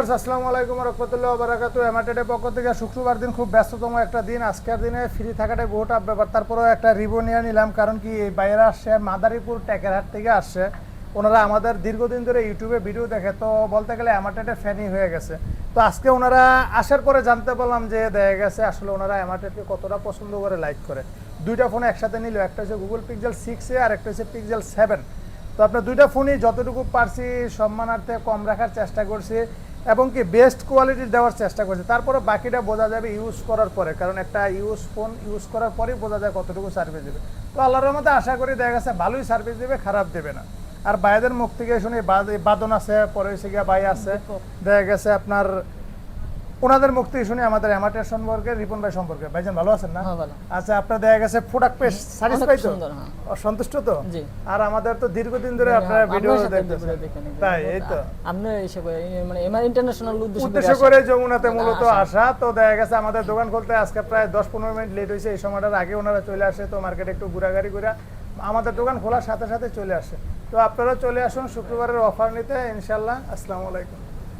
আসসালামু আলাইকুম রহমতুল্লাহ বারাকাতু পক্ষ থেকে শুক্রবার দিন খুব ব্যস্ততম একটা দিন। আজকের দিনে ফ্রি ব্যাপার। তারপরেও একটা নিলাম, কারণ কি এই বাইরে আসছে মাদারীপুর থেকে আসছে। ওনারা আমাদের দীর্ঘদিন ধরে ইউটিউবে ভিডিও দেখে, তো বলতে গেলে এমার্টেডের ফ্যানই হয়ে গেছে। তো আজকে ওনারা আসার পরে জানতে পারলাম যে দেখা গেছে আসলে ওনারা এমার্টেডকে কতটা পছন্দ করে লাইক করে। দুইটা ফোন একসাথে নিল, একটা হচ্ছে গুগল পিক্সেল সিক্স এ আর একটা হচ্ছে পিক্সেল সেভেন তো আপনার দুইটা ফোনই যতটুকু পারছি সম্মানার্থে কম রাখার চেষ্টা করছি। এবং কি বেস্ট কোয়ালিটির দেওয়ার চেষ্টা করছে। তারপরে বাকিটা বোঝা যাবে ইউজ করার পরে কারণ একটা ইউজ ফোন ইউজ করার পরেই বোঝা যায় কতটুকু সার্ভিস দেবে। তো আল্লাহর মধ্যে আশা করি দেখা গেছে ভালোই সার্ভিস দেবে খারাপ দেবে না। আর বাইদের মুখ থেকে শুনি বাদ- বাদন আছে পরে হচ্ছে গিয়া বাই আছে। দেখা গেছে আপনার ওনাদের মুখ থেকে শুনি আমাদের অ্যামাটের সম্পর্কে রিপন ভাই সম্পর্কে ভাইজান ভালো আছেন না হ্যাঁ। আচ্ছা আপনার দেখা গেছে প্রোডাক্ট পেশ স্যাটিসফাই তো সুন্দর, হ্যাঁ। সন্তুষ্ট তো জি। আর আমাদের তো দীর্ঘদিন ধরে হ্যাঁ, আপনারা ভিডিও দেখতেছেন। তাই এই তো আপনি এসে মানে এমআর ইন্টারন্যাশনাল উদ্দেশ্য করে যমুনাতে মূলত আসা। তো দেখা গেছে আমাদের দোকান খুলতে আজকে প্রায় দশ পনেরো মিনিট লেট হয়েছে এই সময়টার আগে ওনারা চলে আসে তো মার্কেটে একটু ঘোরাঘুরি করে আমাদের দোকান খোলার সাথে সাথে চলে আসে তো আপনারা চলে আসুন শুক্রবারের অফার নিতে ইনশাল্লাহ আসসালামু আলাইকুম